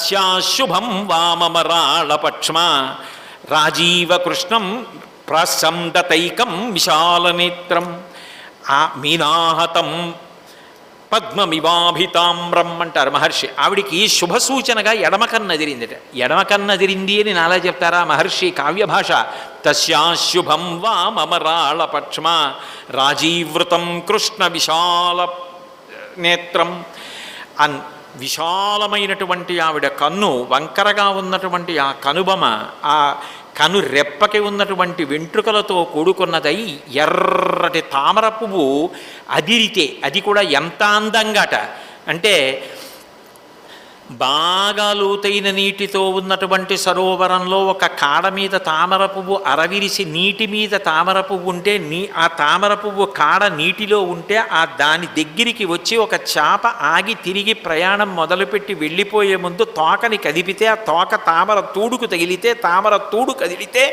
తస్యాశుభం వామమరాళపక్ష్మ. రాజీవకృష్ణం ప్రసందతైకం విశాలనేత్రం. ఆ మీనాహతం పద్మమివాభితామ్రం అంటారు మహర్షి. ఆవిడికి శుభ సూచనగా ఎడమ కన్ను అదిరిందిట అని నాలా చెప్తారా మహర్షి? కావ్య భాష తస్యాశుభం వా మమరాళ పక్ష్మ రాజీవృతం కృష్ణ విశాల నేత్రం. అన్ విశాలమైనటువంటి ఆవిడ కన్ను వంకరగా ఉన్నటువంటి ఆ కనుబొమ ఆ కను రెప్పకి ఉన్నటువంటి వెంట్రుకలతో కూడుకున్నదై ఎర్రటి తామర పువ్వు అదిరితే అది కూడా ఎంత అందంగాట. అంటే బాగా లోతైన నీటితో ఉన్నటువంటి సరోవరంలో ఒక కాడ మీద తామర పువ్వు అరవిరిసి నీటి మీద తామర పువ్వు ఉంటే నీ ఆ తామర పువ్వు కాడ నీటిలో ఉంటే ఆ దాని దగ్గరికి వచ్చి ఒక చేప ఆగి తిరిగి ప్రయాణం మొదలుపెట్టి వెళ్ళిపోయే ముందు తోకని కదిపితే ఆ తోక తామర తూడుకు తగిలితే తామర తూడు కదిలితే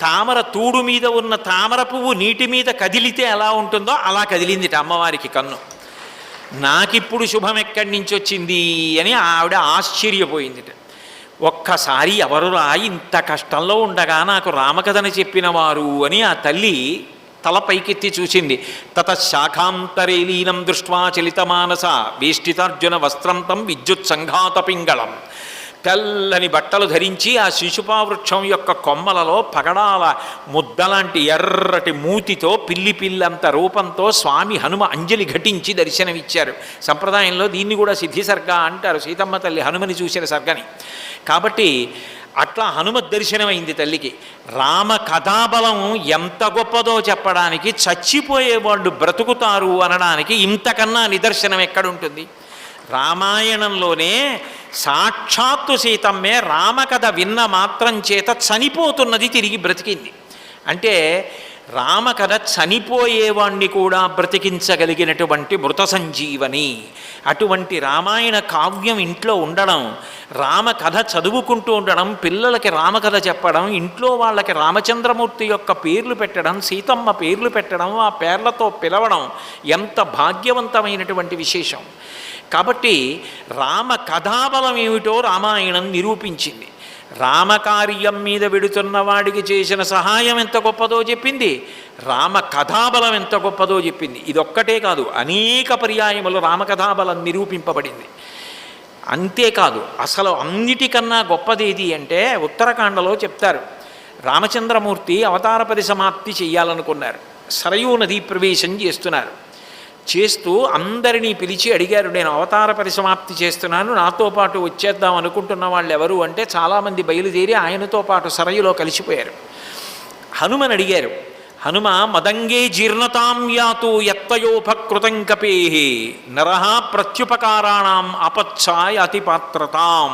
తామర తూడు మీద ఉన్న తామర పువ్వు నీటి మీద కదిలితే ఎలా ఉంటుందో అలా కదిలిందిట అమ్మవారికి కన్ను. నాకిప్పుడు శుభం ఎక్కడి నుంచి వచ్చింది అని ఆవిడ ఆశ్చర్యపోయిందిట. ఒక్కసారి ఎవరురా ఇంత కష్టంలో ఉండగా నాకు రామకథను చెప్పిన వారు అని ఆ తల్లి తల పైకెత్తి చూసింది. తత శాఖాంతరే లీనం దృష్ట్వా చలితమానస వేష్టితార్జున వస్త్రంతం విద్యుత్ సంఘాత పింగళం. తెల్లని బట్టలు ధరించి ఆ శిశుపావృక్షం యొక్క కొమ్మలలో పగడాల ముద్దలాంటి ఎర్రటి మూతితో పిల్లి పిల్లంత రూపంతో స్వామి హనుమ అంజలి ఘటించి దర్శనమిచ్చారు. సంప్రదాయంలో దీన్ని కూడా సిద్ధి సర్గ అంటారు. సీతమ్మ తల్లి హనుమని చూసిన సర్గని. కాబట్టి అట్లా హనుమ దర్శనమైంది తల్లికి. రామ కథాబలం ఎంత గొప్పదో చెప్పడానికి చచ్చిపోయే వాళ్ళు బ్రతుకుతారు అనడానికి ఇంతకన్నా నిదర్శనం ఎక్కడుంటుంది? రామాయణంలోనే సాక్షాత్తు సీతమ్మే రామకథ విన్న మాత్రం చేత చనిపోతున్నది తిరిగి బ్రతికింది. అంటే రామకథ చనిపోయేవాణ్ణి కూడా బ్రతికించగలిగినటువంటి మృత సంజీవని అటువంటి రామాయణ కావ్యం ఇంట్లో ఉండడం రామకథ చదువుకుంటూ ఉండడం పిల్లలకి రామకథ చెప్పడం ఇంట్లో వాళ్ళకి రామచంద్రమూర్తి యొక్క పేర్లు పెట్టడం సీతమ్మ పేర్లు పెట్టడం ఆ పేర్లతో పిలవడం ఎంత భాగ్యవంతమైనటువంటి విశేషం. కాబట్టి రామ కథాబలం ఏమిటో రామాయణం నిరూపించింది. రామకార్యం మీద వెడుతున్న వాడికి చేసిన సహాయం ఎంత గొప్పదో చెప్పింది. రామ కథాబలం ఎంత గొప్పదో చెప్పింది. ఇదొక్కటే కాదు అనేక పర్యాయములు రామకథాబలం నిరూపింపబడింది. అంతేకాదు అసలు అన్నిటికన్నా గొప్పదేది అంటే ఉత్తరాఖండలో చెప్తారు. రామచంద్రమూర్తి అవతార పరిసమాప్తి చేయాలనుకున్నారు సరయూ నదీ ప్రవేశం చేస్తున్నారు. చేస్తూ అందరినీ పిలిచి అడిగారు నేను అవతార పరిసమాప్తి చేస్తున్నాను నాతో పాటు వచ్చేద్దాం అనుకుంటున్న వాళ్ళు ఎవరు అంటే చాలామంది బయలుదేరి ఆయనతో పాటు సరయులో కలిసిపోయారు. హనుమని అడిగారు హనుమ మదంగే జీర్ణతాం యాతు ఎత్తయోపకృతం కపేహి నరహ ప్రత్యుపకారాణం అపచ్ఛాయ అతిపాత్రతాం.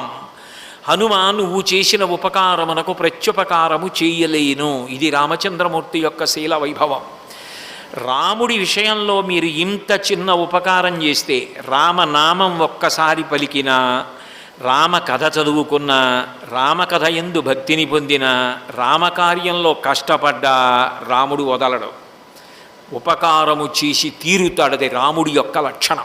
హనుమ నువ్వు చేసిన ఉపకారమునకు ప్రత్యుపకారము చేయలేను. ఇది రామచంద్రమూర్తి యొక్క శీల వైభవం. రాముడి విషయంలో మీరు ఇంత చిన్న ఉపకారం చేస్తే రామనామం ఒక్కసారి పలికినా రామ కథ చదువుకున్న రామకథ ఎందు భక్తిని పొందిన రామకార్యంలో కష్టపడ్డా రాముడు వదలడు. ఉపకారము చేసి తీరుతాడది రాముడి యొక్క లక్షణం.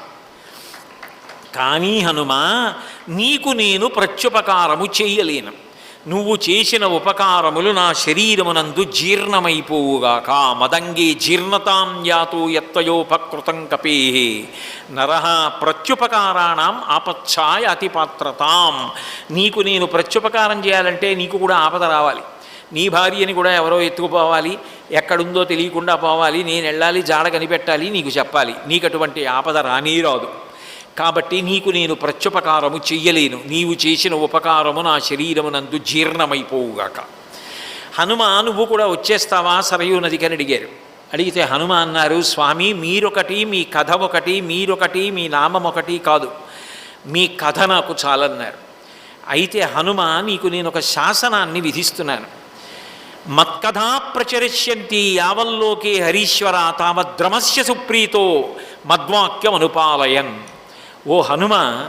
కానీ హనుమా నీకు నేను ప్రత్యుపకారము చేయలేను. నువ్వు చేసిన ఉపకారములు నా శరీరమునందు జీర్ణమైపోవుగాక. మదంగే జీర్ణతాం యాతో ఎత్తయోపకృతం కపే నర ప్రత్యుపకారాణం ఆపచ్ఛాయ అతిపాత్రతాం. నీకు నేను ప్రత్యుపకారం చేయాలంటే నీకు కూడా ఆపద రావాలి. నీ భార్యని కూడా ఎవరో ఎత్తుకుపోవాలి. ఎక్కడుందో తెలియకుండా పోవాలి. నేను వెళ్ళాలి జాడ కనిపెట్టాలి నీకు చెప్పాలి. నీకు అటువంటి ఆపద రానీ రాదు. కాబట్టి నీకు నేను ప్రత్యుపకారము చెయ్యలేను. నీవు చేసిన ఉపకారము నా శరీరమునందు జీర్ణమైపోవుగాక. హనుమ నువ్వు కూడా వచ్చేస్తావా? సరయూ నదికని అడిగారు. అడిగితే హనుమ అన్నారు స్వామి మీరొకటి మీ కథ ఒకటి మీరొకటి మీ నామం ఒకటి కాదు. మీ కథ నాకు చాలన్నారు. అయితే హనుమ నీకు నేను ఒక శాసనాన్ని విధిస్తున్నాను. మత్కథా ప్రచరిష్యంతి యావల్లోకే హరీశ్వర తామద్రమస్య సుప్రీతో మద్వాక్యం అనుపాలయన్ ఓ హనుమ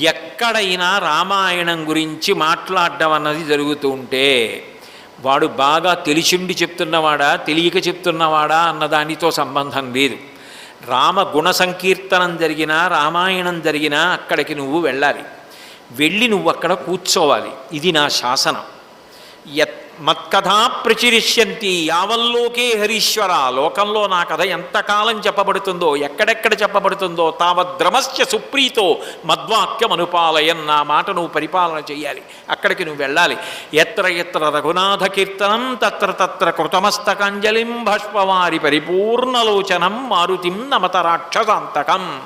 ఎక్కడైనా రామాయణం గురించి మాట్లాడడం అన్నది జరుగుతూ ఉంటే వాడు బాగా తెలిసిండి చెప్తున్నవాడా తెలియక చెప్తున్నవాడా అన్నదానితో సంబంధం లేదు. రామ గుణ సంకీర్తనం జరిగినా రామాయణం జరిగినా అక్కడికి నువ్వు వెళ్ళాలి. వెళ్ళి నువ్వు అక్కడ కూర్చోవాలి. ఇది నా శాసనం. యత్ మత్కథా ప్రచురిష్యంతి యావల్లోకే హరీశ్వర. లోకంలో నా కథ ఎంతకాలం చెప్పబడుతుందో ఎక్కడెక్కడ చెప్పబడుతుందో తావద్రమస్య సుప్రీతో మద్వాక్యం అనుపాలయన్ నా మాట నువ్వు పరిపాలన చేయాలి అక్కడికి నువ్వు వెళ్ళాలి. ఎత్ర ఎత్ర రఘునాథ కీర్తనం తత్ర తత్ర కృతమస్తకంజలిం భష్పవారి పరిపూర్ణలోచనం మారుతిం నమత రాక్షసాంతకం.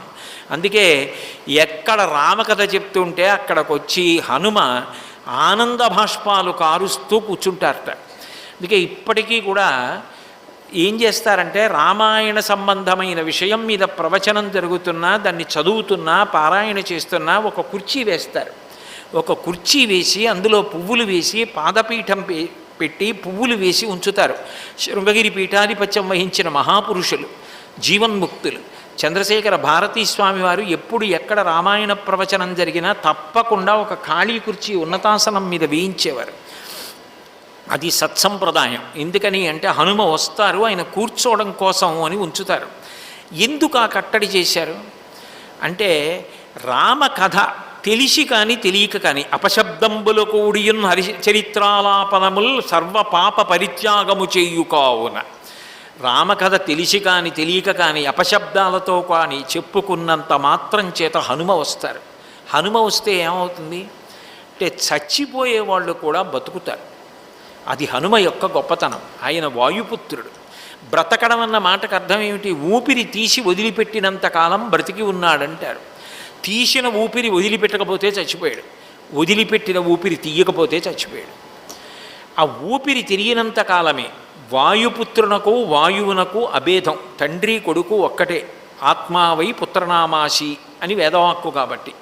అందుకే ఎక్కడ రామకథ చెప్తుంటే అక్కడికి వచ్చి హనుమ ఆనంద భాష్పాలు కారుస్తూ కూర్చుంటారట. అందుకే ఇప్పటికీ కూడా ఏం చేస్తారంటే రామాయణ సంబంధమైన విషయం మీద ప్రవచనం జరుగుతున్నా దాన్ని చదువుతున్నా పారాయణ చేస్తున్నా ఒక కుర్చీ వేస్తారు. ఒక కుర్చీ వేసి అందులో పువ్వులు వేసి పాదపీఠం పెట్టి పువ్వులు వేసి ఉంచుతారు. శృంగగిరి పీఠాధిపత్యం వహించిన మహాపురుషులు జీవన్ముక్తులు. చంద్రశేఖర భారతీ స్వామి వారు ఎప్పుడు ఎక్కడ రామాయణ ప్రవచనం జరిగినా తప్పకుండా ఒక ఖాళీ కుర్చీ ఉన్నతాసనం మీద వేయించేవారు. అది సత్సంప్రదాయం. ఎందుకని అంటే హనుమ వస్తారు ఆయన కూర్చోవడం కోసం అని ఉంచుతారు. ఎందుకు ఆ కట్టడి చేశారు? అంటే రామ కథ తెలిసి కానీ తెలియక కానీ అపశబ్దంబుల కూడియున్ హరి చరిత్రాలాపనముల్ సర్వ పాప పరిత్యాగము చేయు కావున రామకథ తెలిసి కానీ తెలియక కానీ అపశబ్దాలతో కానీ చెప్పుకున్నంత మాత్రం చేత హనుమ వస్తారు. హనుమ వస్తే ఏమవుతుంది? అంటే చచ్చిపోయే వాళ్ళు కూడా బతుకుతారు. అది హనుమ యొక్క గొప్పతనం. ఆయన వాయుపుత్రుడు. బ్రతకడం అన్న మాటకు అర్థం ఏమిటి? ఊపిరి తీసి వదిలిపెట్టినంత కాలం బ్రతికి ఉన్నాడంటారు. తీసిన ఊపిరి వదిలిపెట్టకపోతే చచ్చిపోయాడు. వదిలిపెట్టిన ఊపిరి తీయకపోతే చచ్చిపోయాడు. ఆ ఊపిరి తిరిగినంత కాలమే వాయుపుత్రునకు వాయువునకు అభేదం. తండ్రి కొడుకు ఒక్కటే. ఆత్మావై పుత్రనామాసి అని వేదవాక్కు కాబట్టి.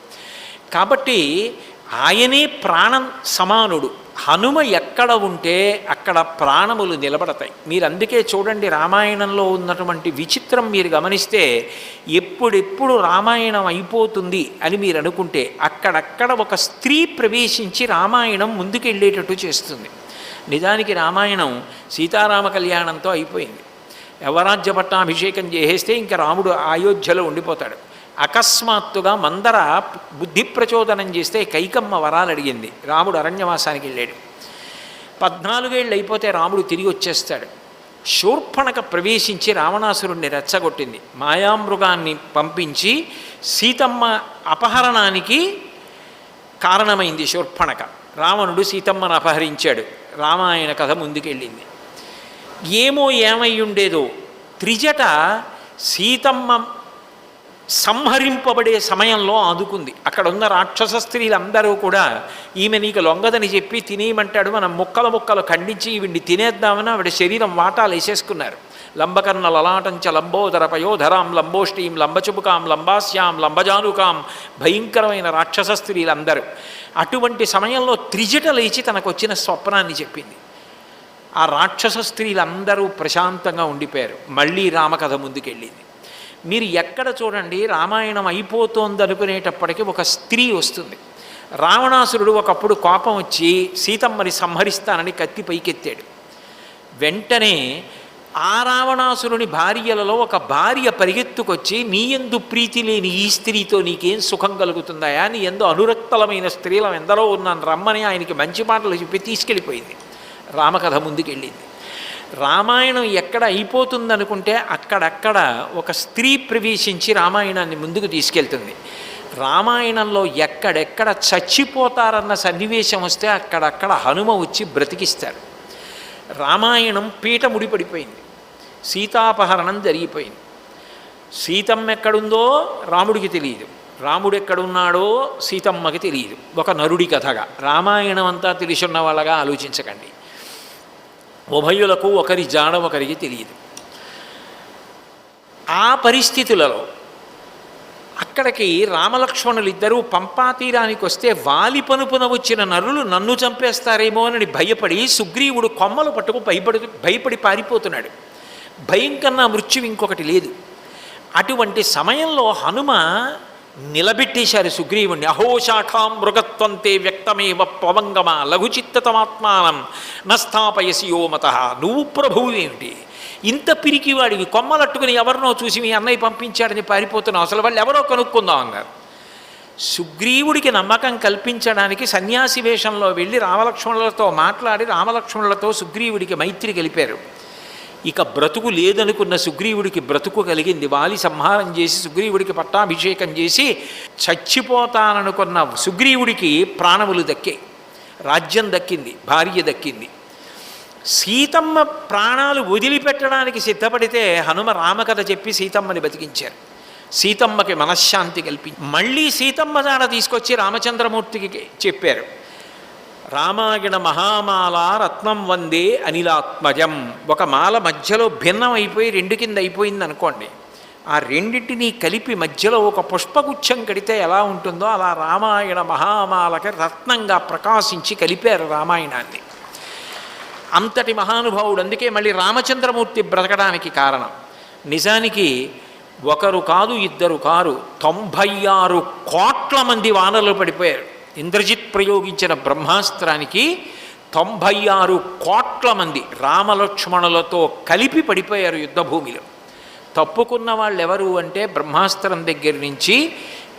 కాబట్టి ఆయనే ప్రాణం సమానుడు. హనుమ ఎక్కడ ఉంటే అక్కడ ప్రాణములు నిలబడతాయి. మీరు అందుకే చూడండి రామాయణంలో ఉన్నటువంటి విచిత్రం మీరు గమనిస్తే ఎప్పుడెప్పుడు రామాయణం అయిపోతుంది అని మీరు అనుకుంటే అక్కడక్కడ ఒక స్త్రీ ప్రవేశించి రామాయణం ముందుకెళ్ళేటట్టు చేస్తుంది. నిజానికి రామాయణం సీతారామ కళ్యాణంతో అయిపోయింది. యవరాజ్య పట్టాభిషేకం చేసేస్తే ఇంకా రాముడు అయోధ్యలో ఉండిపోతాడు. అకస్మాత్తుగా మందర బుద్ధి ప్రచోదనం చేస్తే కైకమ్మ వరాలు అడిగింది. రాముడు అరణ్యవాసానికి వెళ్ళాడు. పద్నాలుగేళ్ళు అయిపోతే రాముడు తిరిగి వచ్చేస్తాడు. శూర్పణక ప్రవేశించి రావణాసురుణ్ణి రెచ్చగొట్టింది. మాయామృగాన్ని పంపించి సీతమ్మ అపహరణానికి కారణమైంది శూర్పణక. రావణుడు సీతమ్మను అపహరించాడు. రామాయణ కథ ముందుకెళ్ళింది. ఏమో ఏమై ఉండేదో త్రిజట సీతమ్మ సంహరింపబడే సమయంలో ఆదుకుంది. అక్కడ ఉన్న రాక్షస స్త్రీలందరూ కూడా ఈమె నీకు లొంగదని చెప్పి తినేయమంటాడు మనం ముక్కల ముక్కలు ఖండించి వీడిని తినేద్దామని ఆవిడ శరీరం వాటాలు వేసేసుకున్నారు. లంబకర్ణ లలాటంచ లంబోదర పయోధరాం లంబోష్టీం లంబచుబుకాం లంబాస్యాం లంబజానుకాం భయంకరమైన రాక్షస స్త్రీలందరూ. అటువంటి సమయంలో త్రిజట లేచి తనకు వచ్చిన స్వప్నాన్ని చెప్పింది. ఆ రాక్షస స్త్రీలందరూ ప్రశాంతంగా ఉండిపోయారు. మళ్ళీ రామకథ ముందుకెళ్ళింది. మీరు ఎక్కడ చూడండి రామాయణం అయిపోతోంది అనుకునేటప్పటికీ ఒక స్త్రీ వస్తుంది. రావణాసురుడు ఒకప్పుడు కోపం వచ్చి సీతమ్మని సంహరిస్తానని కత్తి పైకెత్తాడు. వెంటనే ఆ రావణాసురుని భార్యలలో ఒక భార్య పరిగెత్తుకొచ్చి నీ ఎందు ప్రీతి లేని ఈ స్త్రీతో నీకేం సుఖం కలుగుతుందాయా నీ ఎందు అనురక్తలమైన స్త్రీలం ఎందరో ఉన్నాను. రమ్మని ఆయనకి మంచి మాటలు చెప్పి తీసుకెళ్ళిపోయింది. రామకథ ముందుకెళ్ళింది. రామాయణం ఎక్కడ అయిపోతుందనుకుంటే అక్కడక్కడ ఒక స్త్రీ ప్రవేశించి రామాయణాన్ని ముందుకు తీసుకెళ్తుంది. రామాయణంలో ఎక్కడెక్కడ చచ్చిపోతారన్న సన్నివేశం వస్తే అక్కడక్కడ హనుమ వచ్చి బ్రతికిస్తారు. రామాయణం పీట ముడిపడిపోయింది సీతాపహరణం జరిగిపోయింది. సీతమ్మ ఎక్కడుందో రాముడికి తెలియదు. రాముడు ఎక్కడున్నాడో సీతమ్మకి తెలియదు. ఒక నరుడి కథగా. రామాయణం అంతా తెలిసున్న వాళ్ళగా ఆలోచించకండి. ఉభయులకు ఒకరి జాడ ఒకరికి తెలియదు. ఆ పరిస్థితులలో అక్కడికి రామలక్ష్మణులు ఇద్దరూ పంపాతీరానికి వస్తే వాలి పనుపున వచ్చిన నరులు నన్ను చంపేస్తారేమో అని భయపడి సుగ్రీవుడు కొమ్మలు పట్టుకు భయపడి భయపడి పారిపోతున్నాడు. భయం కన్నా మృత్యు ఇంకొకటి లేదు. అటువంటి సమయంలో హనుమ నిలబెట్టేశారు సుగ్రీవుణ్ణి. అహోశాఖాం మృగత్వంతే వ్యక్తమేవ పవంగమ లఘుచిత్తమాత్మానం నస్థాపయసి యోమత నువ్వు ప్రభువు ఏమిటి? ఇంత పిరికివాడివి. కొమ్మలట్టుకుని ఎవరినో చూసి మీ అన్నయ్య పంపించాడని పారిపోతున్నావు అసలు వాళ్ళు ఎవరో కనుక్కుందాం అన్నారు. సుగ్రీవుడికి నమ్మకం కల్పించడానికి సన్యాసి వేషంలో వెళ్ళి రామలక్ష్మణులతో మాట్లాడి రామలక్ష్మణులతో సుగ్రీవుడికి మైత్రి గెలిపారు. ఇక బ్రతుకు లేదనుకున్న సుగ్రీవుడికి బ్రతుకు కలిగింది. వాలి సంహారం చేసి సుగ్రీవుడికి పట్టాభిషేకం చేసి చచ్చిపోతాననుకున్న సుగ్రీవుడికి ప్రాణములు దక్కాయి రాజ్యం దక్కింది భార్య దక్కింది. సీతమ్మ ప్రాణాలు వదిలిపెట్టడానికి సిద్ధపడితే హనుమ రామకథ చెప్పి సీతమ్మని బతికించారు. సీతమ్మకి మనశ్శాంతి కల్పించి మళ్ళీ సీతమ్మ జాడ తీసుకొచ్చి రామచంద్రమూర్తికి చెప్పారు. రామాయణ మహామాల రత్నం వందే అనిలాత్మజం. ఒక మాల మధ్యలో భిన్నం అయిపోయి రెండు కింద అయిపోయింది అనుకోండి. ఆ రెండింటినీ కలిపి మధ్యలో ఒక పుష్పగుచ్చం కడితే ఎలా ఉంటుందో అలా రామాయణ మహామాలకి రత్నంగా ప్రకాశించి కలిపారు రామాయణాన్ని. అంతటి మహానుభావుడు అందుకే మళ్ళీ రామచంద్రమూర్తి బ్రతకడానికి కారణం. నిజానికి ఒకరు కాదు ఇద్దరు కారు తొంభై ఆరు కోట్ల మంది వానలు పడిపోయారు. ఇంద్రజిత్ ప్రయోగించిన బ్రహ్మాస్త్రానికి తొంభై ఆరు కోట్ల మంది రామలక్ష్మణులతో కలిపి పడిపోయారు యుద్ధభూమిలో. తప్పుకున్న వాళ్ళు ఎవరు అంటే బ్రహ్మాస్త్రం దగ్గర నుంచి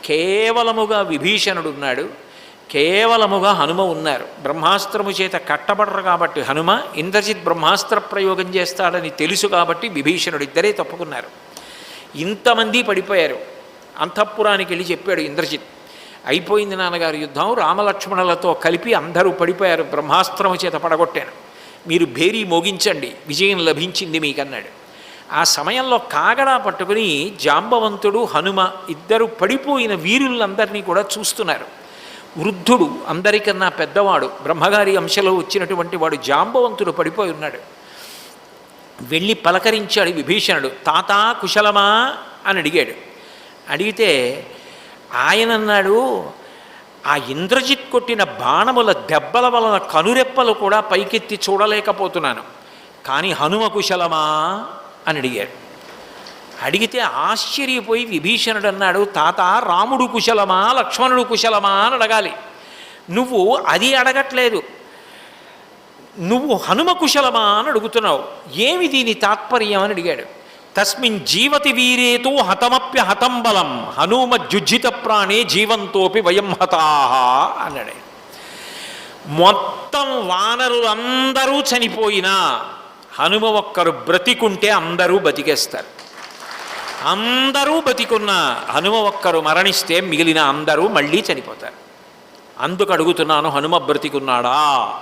కేవలముగా విభీషణుడు ఉన్నాడు కేవలముగా హనుమ ఉన్నారు. బ్రహ్మాస్త్రము చేత కట్టబడరు కాబట్టి హనుమ ఇంద్రజిత్ బ్రహ్మాస్త్ర ప్రయోగం చేస్తాడని తెలుసు కాబట్టి విభీషణుడు ఇద్దరే తప్పుకున్నారు. ఇంతమంది పడిపోయారు. అంతఃపురానికి వెళ్ళి చెప్పాడు ఇంద్రజిత్ అయిపోయింది నాన్నగారు యుద్ధం రామలక్ష్మణులతో కలిపి అందరూ పడిపోయారు బ్రహ్మాస్త్రము చేత పడగొట్టాను. మీరు భేరీ మోగించండి విజయం లభించింది మీకన్నాడు. ఆ సమయంలో కాగడా పట్టుకుని జాంబవంతుడు హనుమ ఇద్దరు పడిపోయిన వీరులందరినీ కూడా చూస్తున్నారు. వృద్ధుడు అందరికన్నా పెద్దవాడు బ్రహ్మగారి అంశలో వచ్చినటువంటి వాడు జాంబవంతుడు పడిపోయి ఉన్నాడు. వెళ్ళి పలకరించాడు విభీషణుడు తాత కుశలమా? అని అడిగాడు. అడిగితే ఆయన అన్నాడు ఆ ఇంద్రజిత్ కొట్టిన బాణముల దెబ్బల వలన కనురెప్పలు కూడా పైకెత్తి చూడలేకపోతున్నాను. కానీ హనుమ కుశలమా? అని అడిగాడు. అడిగితే ఆశ్చర్యపోయి విభీషణుడు అన్నాడు తాత రాముడు కుశలమా లక్ష్మణుడు కుశలమా? అని అడగాలి. నువ్వు అది అడగట్లేదు. నువ్వు హనుమ కుశలమా? అని అడుగుతున్నావు. ఏమి దీని తాత్పర్యం? అని అడిగాడు. తస్మిన్ జీవతి వీరేతో హతమప్య హతం బలం హనుమ జుజ్జిత ప్రాణే జీవంతోపి వయం హతాహ అన్నాడే. మొత్తం వానరులందరూ చనిపోయినా హనుమ ఒక్కరు బ్రతికుంటే అందరూ బతికేస్తారు. అందరూ బతికున్న హనుమ ఒక్కరు మరణిస్తే మిగిలిన అందరూ మళ్ళీ చనిపోతారు. అందుకు అడుగుతున్నాను హనుమ బ్రతికున్నాడా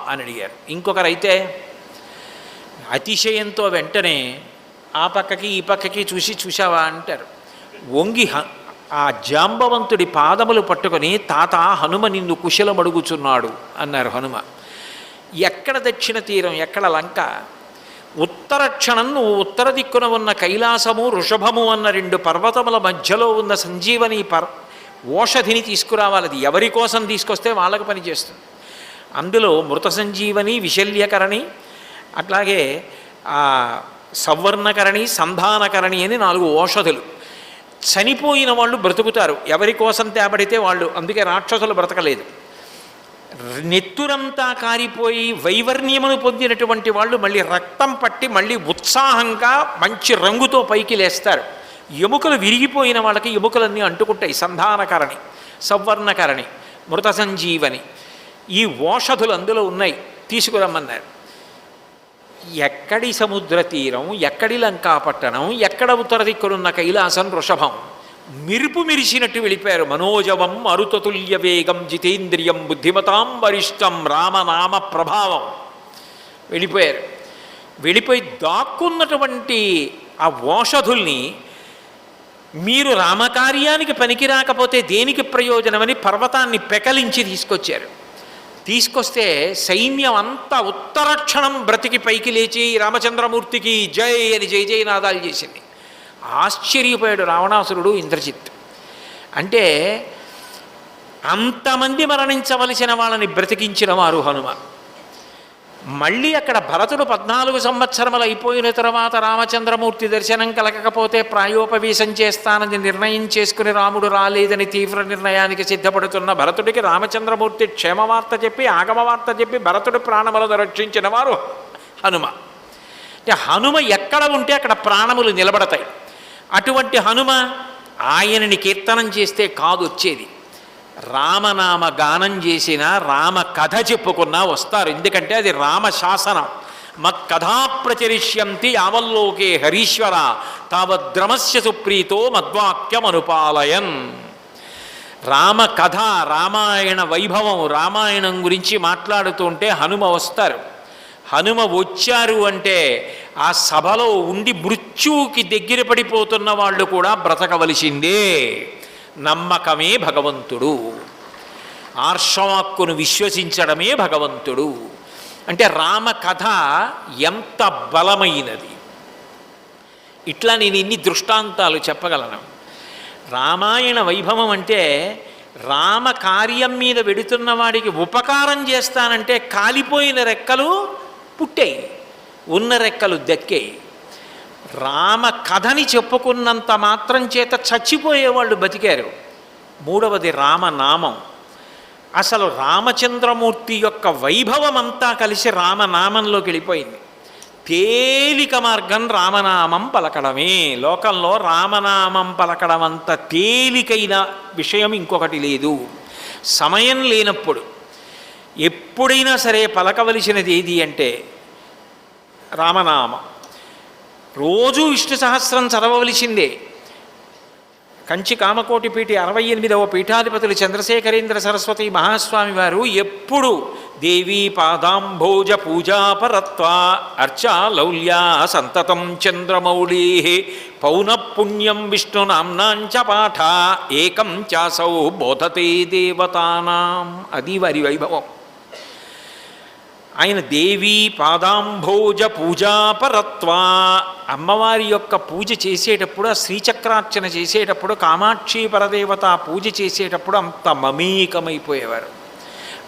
అని అడిగారు. ఇంకొకరైతే అతిశయంతో వెంటనే ఆ పక్కకి ఈ పక్కకి చూసి చూశావా అంటారు. వంగి హ ఆ జాంబవంతుడి పాదములు పట్టుకొని తాత హనుమ నిన్ను కుశలమడుగుచున్నాడు అన్నారు హనుమ. ఎక్కడ దక్షిణ తీరం ఎక్కడ లంక? ఉత్తర క్షణం నువ్వు ఉత్తర దిక్కున ఉన్న కైలాసము ఋషభము అన్న రెండు పర్వతముల మధ్యలో ఉన్న సంజీవని పర్ ఓషధిని తీసుకురావాలి. అది ఎవరి కోసం తీసుకొస్తే వాళ్ళకు పనిచేస్తుంది అందులో మృత సంజీవని విశల్యకరణి అట్లాగే సవర్ణకరణి సంధానకరణి అని నాలుగు ఓషధులు. చనిపోయిన వాళ్ళు బ్రతుకుతారు. ఎవరి కోసం తేబడితే వాళ్ళు. అందుకే రాక్షసులు బ్రతకలేదు. నెత్తురంతా కారిపోయి వైవర్ణ్యమును పొందినటువంటి వాళ్ళు మళ్ళీ రక్తం పట్టి మళ్ళీ ఉత్సాహంగా మంచి రంగుతో పైకి లేస్తారు. ఎముకలు విరిగిపోయిన వాళ్ళకి ఎముకలన్నీ అంటుకుంటాయి. సంధానకరణి సవర్ణకరణి మృత సంజీవని ఈ ఓషధులు అందులో ఉన్నాయి. తీసుకురమ్మన్నారు. ఎక్కడి సముద్ర తీరం ఎక్కడి లంకాపట్టణం ఎక్కడ ఉత్తర దిక్కునున్న కైలాసం వృషభం? మిరుపు మిరిసినట్టు వెళ్ళిపోయారు మనోజవం మరుతతుల్య వేగం జితేంద్రియం బుద్ధిమతాం వరిష్టం రామనామ ప్రభావం. వెళ్ళిపోయారు. వెళ్ళిపోయి దాక్కున్నటువంటి ఆ ఓషధుల్ని మీరు రామకార్యానికి పనికి రాకపోతే దేనికి ప్రయోజనమని పర్వతాన్ని పెకలించి తీసుకొచ్చారు. తీసుకొస్తే సైన్యం అంతా ఉత్తరక్షణం బ్రతికి పైకి లేచి రామచంద్రమూర్తికి జై అని జై జయనాదాలు చేసింది. ఆశ్చర్యపోయాడు రావణాసురుడు ఇంద్రజిత్. అంటే అంతమంది మరణించవలసిన వాళ్ళని బ్రతికించిన వారు హనుమాన్. మళ్ళీ అక్కడ భరతుడు పద్నాలుగు సంవత్సరములు అయిపోయిన తర్వాత రామచంద్రమూర్తి దర్శనం కలగకపోతే ప్రాయోపవేశం చేస్తానని నిర్ణయం చేసుకుని రాముడు రాలేదని తీవ్ర నిర్ణయానికి సిద్ధపడుతున్న భరతుడికి రామచంద్రమూర్తి క్షేమవార్త చెప్పి ఆగమవార్త చెప్పి భరతుడు ప్రాణములను రక్షించిన వారు హనుమ. అంటే హనుమ ఎక్కడ ఉంటే అక్కడ ప్రాణములు నిలబడతాయి. అటువంటి హనుమ ఆయనని కీర్తనం చేస్తే కాదు వచ్చేది. రామనామ గానం చేసిన రామ కథ చెప్పుకున్నా వస్తారు. ఎందుకంటే అది రామ శాసనం మత్కథా ప్రచరిష్యంతి యావల్లోకే హరీశ్వర తావద్రమస్య సుప్రీతో మద్వాక్యమనుపాలయన్. రామ కథ రామాయణ వైభవం రామాయణం గురించి మాట్లాడుతుంటే హనుమ వస్తారు. హనుమ వచ్చారు అంటే ఆ సభలో ఉండి మృత్యువుకి దగ్గర పడిపోతున్న వాళ్ళు కూడా బ్రతకవలసిందే. నమ్మకమే భగవంతుడు. ఆర్షవాక్కును విశ్వసించడమే భగవంతుడు. అంటే రామ కథ ఎంత బలమైనది. ఇట్లా నేను ఇన్ని దృష్టాంతాలు చెప్పగలను. రామాయణ వైభవం అంటే రామ కార్యం మీద వెడుతున్న వాడికి ఉపకారం చేస్తానంటే కాలిపోయిన రెక్కలు పుట్టాయి. ఉన్న రెక్కలు దక్కాయి. రామ కథని చెప్పుకున్నంత మాత్రం చేత చచ్చిపోయేవాళ్ళు బతికారు. మూడవది రామనామం. అసలు రామచంద్రమూర్తి యొక్క వైభవం అంతా కలిసి రామనామంలోకి వెళ్ళిపోయింది. తేలిక మార్గం రామనామం పలకడమే. లోకంలో రామనామం పలకడం అంత తేలికైన విషయం ఇంకొకటి లేదు. సమయం లేనప్పుడు ఎప్పుడైనా సరే పలకవలసినది ఏది అంటే రామనామం. రోజూ విష్ణు సహస్రం చదవవలసిందే. కంచి కామకోటిపీఠి అరవై ఎనిమిదవ పీఠాధిపతులు చంద్రశేఖరేంద్ర సరస్వతి మహాస్వామి వారు ఎప్పుడు దేవీ పాదాంభోజ పూజాపరత్వ అర్చా లౌల్యా సంతతం చంద్రమౌళీ పౌనఃపుణ్యం విష్ణునాంనాంచ పాఠ ఏకం చాసౌ బోధతే దేవతానాం. అది వారి వైభవం. ఆయన దేవీ పాదాంభోజ పూజాపరత్వా. అమ్మవారి యొక్క పూజ చేసేటప్పుడు ఆ శ్రీచక్రార్చన చేసేటప్పుడు కామాక్షి పరదేవత పూజ చేసేటప్పుడు అంత మమేకమైపోయేవారు.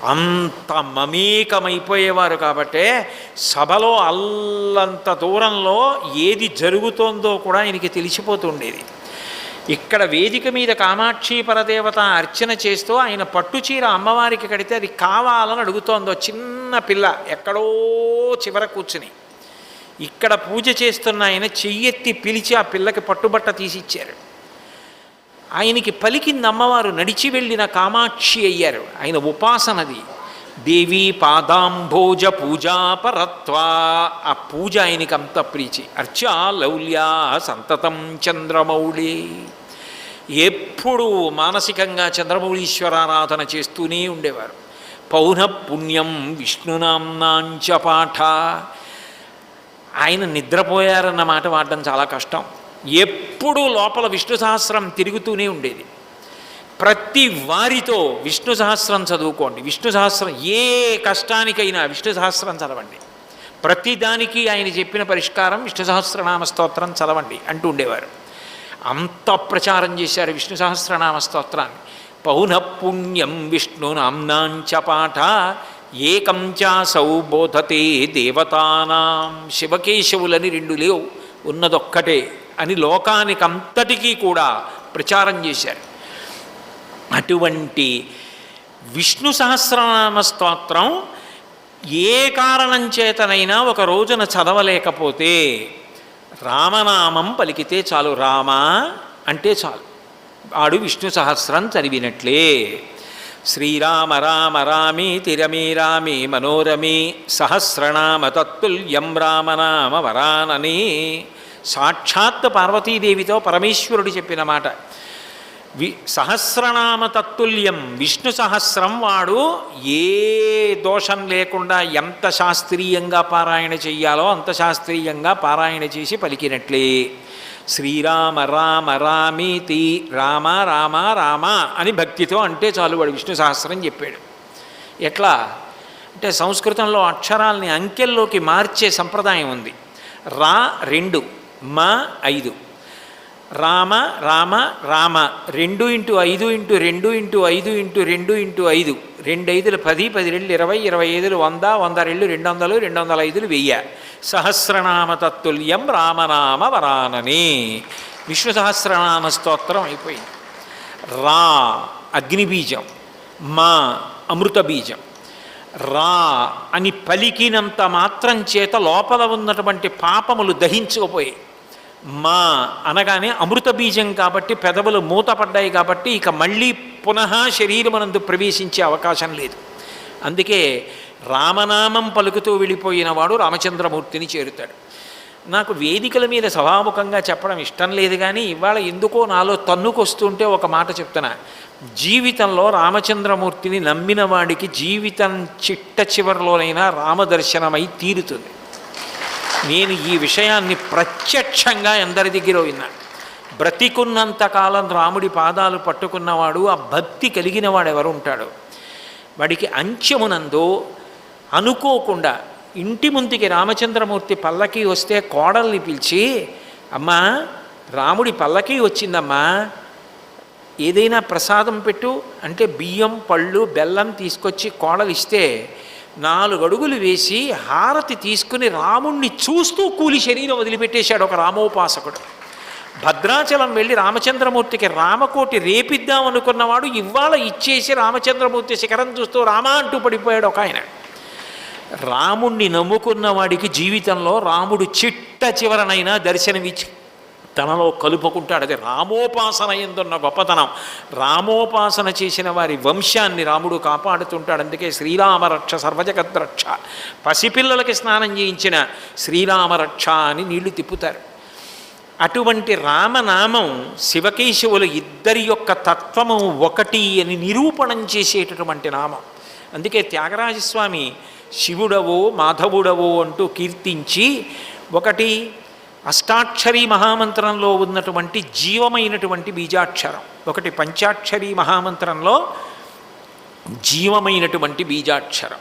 అంత మమేకమైపోయేవారు కాబట్టే సభలో అల్లంత దూరంలో ఏది జరుగుతోందో కూడా ఆయనకి తెలిసిపోతుండేది. ఇక్కడ వేదిక మీద కామాక్షి పరదేవత అర్చన చేస్తూ ఆయన పట్టుచీర అమ్మవారికి కడితే అది కావాలని అడుగుతోందో చిన్న పిల్ల ఎక్కడో చివర కూర్చుని. ఇక్కడ పూజ చేస్తున్న ఆయన చెయ్యెత్తి పిలిచి ఆ పిల్లకి పట్టుబట్ట తీసిచ్చారు. ఆయనకి పలికింది అమ్మవారు నడిచి వెళ్ళిన కామాక్షి అయ్యారు. ఆయన ఉపాసనది. దేవీ పాదాంభోజ పూజాపరత్వ. ఆ పూజ ఆయనకి అంత ప్రీచి అర్చా లౌల్యా సంతతం చంద్రమౌళి. ఎప్పుడు మానసికంగా చంద్రమౌళీశ్వరారాధన చేస్తూనే ఉండేవారు. పౌన పుణ్యం విష్ణునాంనాంచ పాఠ. ఆయన నిద్రపోయారన్న మాట వాడడం చాలా కష్టం. ఎప్పుడూ లోపల విష్ణు సహస్రం తిరుగుతూనే ఉండేది. ప్రతి వారితో విష్ణు సహస్రం చదువుకోండి. విష్ణు సహస్రం ఏ కష్టానికైనా విష్ణు సహస్రం చదవండి. ప్రతిదానికి ఆయన చెప్పిన పరిష్కారం విష్ణు సహస్రనామ స్తోత్రం చదవండి అంటూ ఉండేవారు. అంత ప్రచారం చేశారు విష్ణు సహస్రనామ స్తోత్రాన్ని. పౌనఃపుణ్యం విష్ణునాంనాంచ పాఠ ఏకం చాసౌ బోధతే దేవతానాం. శివకేశవులని రెండు లేవు ఉన్నదొక్కటే అని లోకానికంతటికీ కూడా ప్రచారం చేశారు. అటువంటి విష్ణు సహస్రనామ స్తోత్రం ఏ కారణం చేతనైనా ఒక రోజున చదవలేకపోతే రామనామం పలికితే చాలు. రామ అంటే చాలు. ఆడు విష్ణు సహస్రం చదివినట్లే. శ్రీరామ రామ రామి తిరమే రామే మనోరమే సహస్రనామ తత్తుల్యం రామనామ వరానని సాక్షాత్ పార్వతీదేవితో పరమేశ్వరుడు చెప్పిన మాట. వి సహస్రనామతత్తుల్యం విష్ణు సహస్రం వాడు ఏ దోషం లేకుండా ఎంత శాస్త్రీయంగా పారాయణ చెయ్యాలో అంత శాస్త్రీయంగా పారాయణ చేసి పలికినట్లే. శ్రీరామ రామ రామీతి రామ రామ రామ అని భక్తితో అంటే చాలు వాడు విష్ణు సహస్రం చెప్పాడు. ఎట్లా? అంటే సంస్కృతంలో అక్షరాల్ని అంకెల్లోకి మార్చే సంప్రదాయం ఉంది. రా రెండు మా ఐదు. రామ రామ రామ. రెండు ఇంటూ ఐదు ఇంటూ రెండు ఇంటూ ఐదు ఇంటూ రెండు ఇంటూ ఐదు. రెండు ఐదులు పది పది రెండు ఇరవై ఇరవై ఐదులు వంద వంద రెండు రెండు వందలు రెండు వందల ఐదులు వెయ్య. సహస్రనామ తత్తుల్యం రామనామ వరానని. విష్ణు సహస్రనామ స్తోత్రం అయిపోయింది. రా అగ్నిబీజం. మా అమృత బీజం రా అని పలికినంత మాత్రం చేత లోపల ఉన్నటువంటి పాపములు దహించుకుపోయాయి. మా అనగానే అమృత బీజం కాబట్టి పెదవులు మూతపడ్డాయి కాబట్టి ఇక మళ్ళీ పునః శరీరమనందు ప్రవేశించే అవకాశం లేదు. అందుకే రామనామం పలుకుతూ వెళ్ళిపోయిన వాడు రామచంద్రమూర్తిని చేరుతాడు. నాకు వేదికల మీద సభాముఖంగా చెప్పడం ఇష్టం లేదు కానీ ఇవాళ ఎందుకో నాలో తన్నుకొస్తుంటే ఒక మాట చెప్తున్నా. జీవితంలో రామచంద్రమూర్తిని నమ్మిన వాడికి జీవితం చిట్ట చివరిలోనైనా రామదర్శనమై తీరుతుంది. నేను ఈ విషయాన్ని ప్రత్యక్షంగా ఎందరి దగ్గర విన్నా. బ్రతికున్నంతకాలం రాముడి పాదాలు పట్టుకున్నవాడు ఆ భక్తి కలిగిన వాడు ఎవరు ఉంటాడు వాడికి అంత్యమునందు అనుకోకుండా ఇంటి ముందుకి రామచంద్రమూర్తి పల్లకి వస్తే కోడల్ని పిలిచి అమ్మా రాముడి పల్లకి వచ్చిందమ్మా. ఏదైనా ప్రసాదం పెట్టు అంటే బియ్యం పళ్ళు బెల్లం తీసుకొచ్చి కోడలు ఇస్తే నాలుగడుగులు వేసి హారతి తీసుకుని రాముణ్ణి చూస్తూ కూలి శరీరం వదిలిపెట్టేశాడు ఒక రామోపాసకుడు. భద్రాచలం వెళ్ళి రామచంద్రమూర్తికి రామకోటి రేపిద్దాం అనుకున్నవాడు ఇవాళ ఇచ్చేసి రామచంద్రమూర్తి శిఖరం చూస్తూ రామ అంటూ పడిపోయాడు ఒక ఆయన. రాముణ్ణి నమ్ముకున్న వాడికి జీవితంలో రాముడు చిట్ట చివరనైనా దర్శనమిచ్చి తనలో కలుపుకుంటాడు అది రామోపాసన ఎందున్న గొప్పతనం. రామోపాసన చేసిన వారి వంశాన్ని రాముడు కాపాడుతుంటాడు. అందుకే శ్రీరామరక్ష సర్వజగద్రక్ష. పసిపిల్లలకి స్నానం చేయించిన శ్రీరామరక్ష అని నీళ్ళు తిప్పుతారు. అటువంటి రామనామం శివకేశవులు ఇద్దరి యొక్క తత్వము ఒకటి అని నిరూపణం చేసేటటువంటి నామం. అందుకే త్యాగరాజస్వామి శివుడవో మాధవుడవో అంటూ కీర్తించి ఒకటి అష్టాక్షరీ మహామంత్రంలో ఉన్నటువంటి జీవమైనటువంటి బీజాక్షరం. ఒకటి పంచాక్షరీ మహామంత్రంలో జీవమైనటువంటి బీజాక్షరం.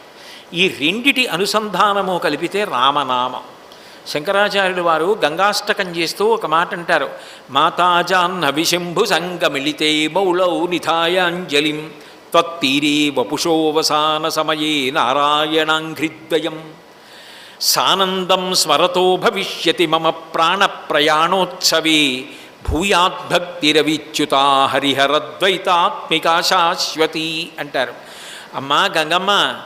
ఈ రెండిటి అనుసంధానము కలిపితే రామనామం. శంకరాచార్యులు వారు గంగాష్టకం చేస్తూ ఒక మాట అంటారు. మాతాజాన్న విశంభు సంగమిళితే మౌళౌ నిధాయాంజలిం త్వత్తీరే వపుషోవసాన సమయే నారాయణాంఘ్రిద్వయం. సానందం స్మరతో భవిష్యతి మమ ప్రాణప్రయాణోత్సవే భూయాద్భక్తిరవిచ్యుతా హరిహరద్వైతాత్మికా శాశ్వతి అంటారు. అమ్మా గంగమ్మ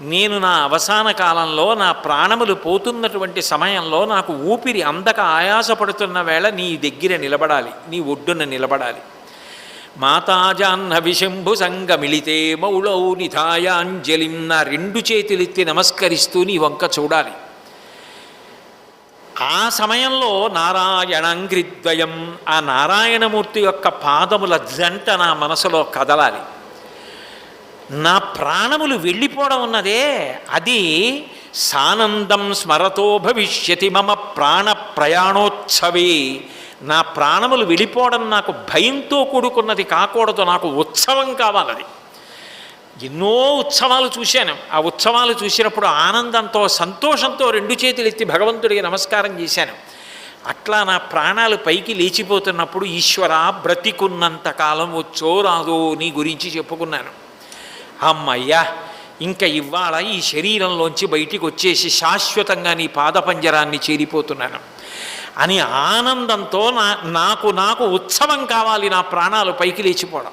నేను నా అవసాన కాలంలో నా ప్రాణములు పోతున్నటువంటి సమయంలో నాకు ఊపిరి అందక ఆయాసపడుతున్న వేళ నీ దగ్గర నిలబడాలి నీ ఒడ్డున నిలబడాలి. మాతాజాహ్న విశంభు సంగమిళితే మౌళౌ నిధాయాంజలిం నా రెండు చేతులెత్తి నమస్కరిస్తూ నీ వంక చూడాలి. ఆ సమయంలో నారాయణంగ్రిద్వయం ఆ నారాయణమూర్తి యొక్క పాదముల జంట నా మనసులో కదలాలి. నా ప్రాణములు వెళ్ళిపోవడం ఉన్నదే అది సానందం స్మరతో భవిష్యతి మమ ప్రాణ ప్రయాణోత్సవే నా ప్రాణములు వెళ్ళిపోవడం నాకు భయంతో కూడుకున్నది కాకూడదు నాకు ఉత్సవం కావాలది. ఎన్నో ఉత్సవాలు చూశాను. ఆ ఉత్సవాలు చూసినప్పుడు ఆనందంతో సంతోషంతో రెండు చేతులు ఎత్తి భగవంతుడికి నమస్కారం చేశాను. అట్లా నా ప్రాణాలు పైకి లేచిపోతున్నప్పుడు ఈశ్వర బ్రతికున్నంత కాలం వచ్చో రాదో నీ గురించి చెప్పుకున్నాను. అమ్మయ్యా ఇంకా ఇవాళ ఈ శరీరంలోంచి బయటికి వచ్చేసి శాశ్వతంగా నీ పాదపంజరాన్ని చేరిపోతున్నాను. అని ఆనందంతో నా నాకు నాకు ఉత్సవం కావాలి నా ప్రాణాలు పైకి లేచిపోవడం.